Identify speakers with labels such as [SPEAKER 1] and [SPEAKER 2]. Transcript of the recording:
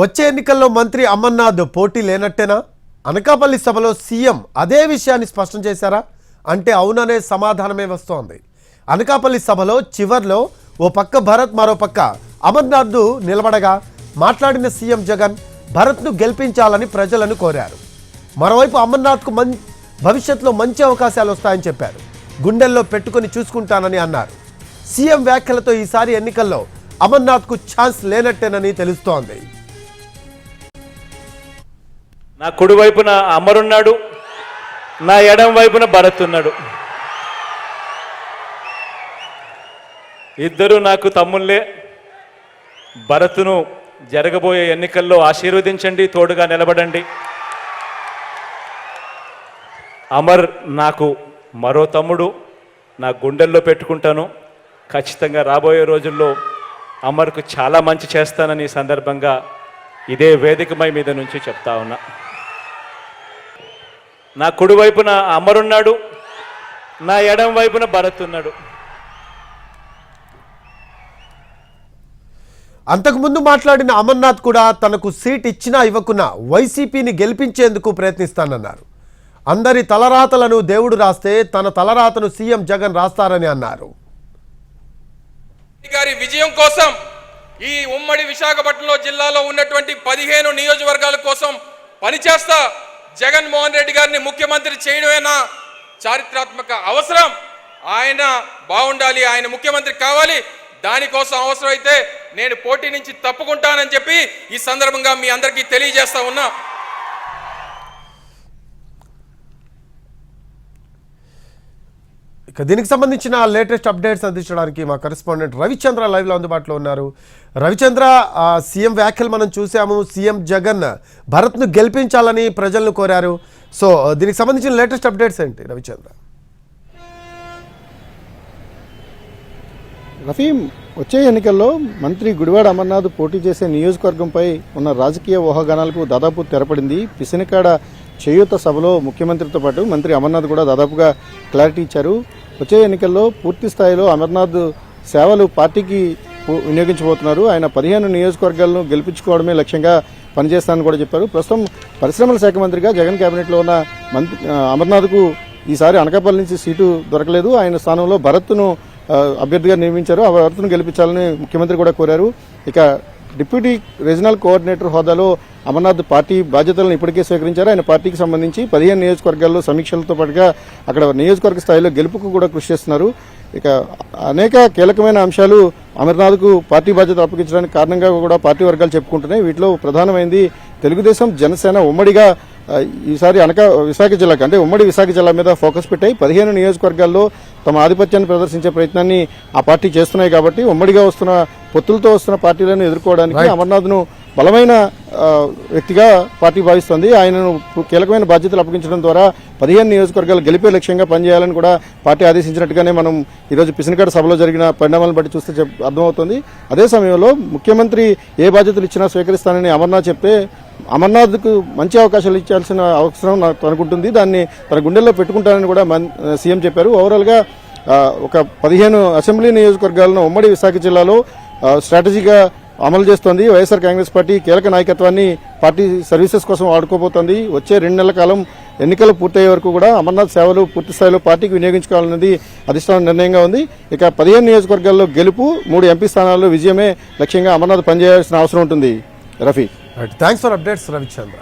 [SPEAKER 1] వచ్చే ఎన్నికల్లో మంత్రి అమర్నాథ్ పోటీ లేనట్టేనా? అనకాపల్లి సభలో సీఎం అదే విషయాన్ని స్పష్టం చేశారా? అంటే అవుననే సమాధానమే వస్తోంది. అనకాపల్లి సభలో చివర్లో ఓ పక్క భరత్ మరో పక్క అమర్నాథ్ నిలబడగా మాట్లాడిన సీఎం జగన్ భరత్ను గెలిపించాలని ప్రజలను కోరారు. మరోవైపు అమర్నాథ్కు మం భవిష్యత్తులో మంచి అవకాశాలు వస్తాయని చెప్పారు. గుండెల్లో పెట్టుకొని చూసుకుంటానని అన్నారు. సీఎం వ్యాఖ్యలతో ఈసారి ఎన్నికల్లో అమర్నాథ్కు ఛాన్స్ లేనట్టేనని తెలుస్తోంది.
[SPEAKER 2] నా కుడి వైపున అమరున్నాడు నా ఎడం వైపున భరత్ ఉన్నాడు ఇద్దరు నాకు తమ్ముళ్ళే. భరత్ను జరగబోయే ఎన్నికల్లో ఆశీర్వదించండి తోడుగా నిలబడండి. అమర్ నాకు మరో తమ్ముడు నా గుండెల్లో పెట్టుకుంటాను. ఖచ్చితంగా రాబోయే రోజుల్లో అమర్కు చాలా మంచి చేస్తానని ఈ సందర్భంగా ఇదే వేదికమై మీద నుంచి చెప్తా ఉన్నా. నా కుడి వైపున అమరున్నాడు నా ఎడం వైపున భరత్ ఉన్నాడు
[SPEAKER 1] అంతకుముందు మాట్లాడిన అమర్నాథ్ కూడా తనకు సీట్ ఇచ్చినా ఇవ్వకున్నా వైసీపీని గెలిపించేందుకు ప్రయత్నిస్తానన్నారు. అందరి తలరాతలను దేవుడు రాస్తే తన తలరాతను సీఎం జగన్ రాస్తారని అన్నారు.
[SPEAKER 3] గారి విజయం కోసం ఈ ఉమ్మడి విశాఖపట్నంలో జిల్లాలో ఉన్నటువంటి పదిహేను నియోజకవర్గాల కోసం పనిచేస్తా జగన్మోహన్ రెడ్డి గారిని ముఖ్యమంత్రి చేయడమేనా చారిత్రాత్మక అవసరం? ఆయన బాగుండాలి ఆయన ముఖ్యమంత్రి కావాలి. దానికోసం అవసరమైతే నేను పోటీ నుంచి తప్పుకుంటానని చెప్పి ఈ సందర్భంగా మీ అందరికీ తెలియజేస్తా ఉన్నా.
[SPEAKER 1] ఇక దీనికి సంబంధించిన లేటెస్ట్ అప్డేట్స్ అందించడానికి మా కరెస్పాండెంట్ రవిచంద్ర లైవ్లో అందుబాటులో ఉన్నారు. రవిచంద్ర సీఎం వ్యాఖ్యలు మనం చూసాము సీఎం జగన్ భరత్ను గెలిపించాలని ప్రజలను కోరారు. సో దీనికి సంబంధించిన లేటెస్ట్ అప్డేట్స్ ఏంటి రవిచంద్ర?
[SPEAKER 4] రఫీం వచ్చే ఎన్నికల్లో మంత్రి గుడివాడ అమర్నాథ్ పోటీ చేసే నియోజకవర్గంపై ఉన్న రాజకీయ ఊహాగానాలకు దాదాపు తెరపడింది. పిసినకాడ చేయూత సభలో ముఖ్యమంత్రితో పాటు మంత్రి అమర్నాథ్ కూడా దాదాపుగా క్లారిటీ ఇచ్చారు. వచ్చే ఎన్నికల్లో పూర్తి స్థాయిలో అమర్నాథ్ సేవలు పార్టీకి వినియోగించబోతున్నారు. ఆయన పదిహేను నియోజకవర్గాలను గెలిపించుకోవడమే లక్ష్యంగా పనిచేస్తానని కూడా చెప్పారు. ప్రస్తుతం పరిశ్రమల శాఖ మంత్రిగా జగన్ కేబినెట్లో ఉన్న మంత్రి అమర్నాథ్కు ఈసారి అనకాపల్లి నుంచి సీటు దొరకలేదు. ఆయన స్థానంలో భరత్ను అభ్యర్థిగా నియమించారు. ఆ భరత్ను గెలిపించాలని ముఖ్యమంత్రి కూడా కోరారు. ఇక డిప్యూటీ రీజనల్ కోఆర్డినేటర్ హోదాలో అమర్నాథ్ పార్టీ బాధ్యతలను ఇప్పటికే స్వీకరించారు. ఆయన పార్టీకి సంబంధించి పదిహేను నియోజకవర్గాల్లో సమీక్షలతో పాటుగా అక్కడ నియోజకవర్గ స్థాయిలో గెలుపుకు కూడా కృషి చేస్తున్నారు. ఇక అనేక కీలకమైన అంశాలు అమర్నాథ్కు పార్టీ బాధ్యత అప్పగించడానికి కారణంగా కూడా పార్టీ వర్గాలు చెప్పుకుంటున్నాయి. వీటిలో ప్రధానమైంది తెలుగుదేశం జనసేన ఉమ్మడిగా ఈసారి అనక విశాఖ జిల్లాకి అంటే ఉమ్మడి విశాఖ జిల్లా మీద ఫోకస్ పెట్టాయి. పదిహేను నియోజకవర్గాల్లో తమ ఆధిపత్యాన్ని ప్రదర్శించే ప్రయత్నాన్ని ఆ పార్టీ చేస్తున్నాయి కాబట్టి ఉమ్మడిగా వస్తున్న పొత్తులతో వస్తున్న పార్టీలను ఎదుర్కోవడానికి. అమర్నాథ్ను బలమైన వ్యక్తిగా పార్టీ భావిస్తోంది. ఆయనను కీలకమైన బాధ్యతలు అప్పగించడం ద్వారా పదిహేను నియోజకవర్గాలు గెలిపే లక్ష్యంగా పనిచేయాలని కూడా పార్టీ ఆదేశించినట్టుగానే మనం ఈరోజు పిసినకాడ సభలో జరిగిన పరిణామాలను బట్టి చూస్తే అర్థమవుతుంది. అదే సమయంలో ముఖ్యమంత్రి ఏ బాధ్యతలు ఇచ్చినా స్వీకరిస్తానని అమర్నాథ్ చెప్తే అమర్నాథ్కు మంచి అవకాశాలు ఇచ్చాల్సిన అవసరం నాకు అనుకుంటుంది దాన్ని తన గుండెల్లో పెట్టుకుంటానని కూడా సీఎం చెప్పారు. ఓవరాల్గా ఒక పదిహేను అసెంబ్లీ నియోజకవర్గాలను ఉమ్మడి విశాఖ జిల్లాలో స్ట్రాటజీగా అమలు చేస్తోంది. వైఎస్ఆర్ కాంగ్రెస్ పార్టీ కీలక నాయకత్వాన్ని పార్టీ సర్వీసెస్ కోసం వాడుకోబోతోంది వచ్చే రెండు నెలల కాలం ఎన్నికలు పూర్తయ్యే వరకు కూడా అమర్నాథ్ సేవలు పూర్తి స్థాయిలో పార్టీకి వినియోగించుకోవాలన్నది అధిష్టాన నిర్ణయంగా ఉంది. ఇక పదిహేను నియోజకవర్గాల్లో గెలుపు మూడు ఎంపీ స్థానాల్లో విజయమే లక్ష్యంగా అమర్నాథ్ పనిచేయాల్సిన అవసరం ఉంటుంది. Rafi.
[SPEAKER 1] Thanks for updates Ravichandra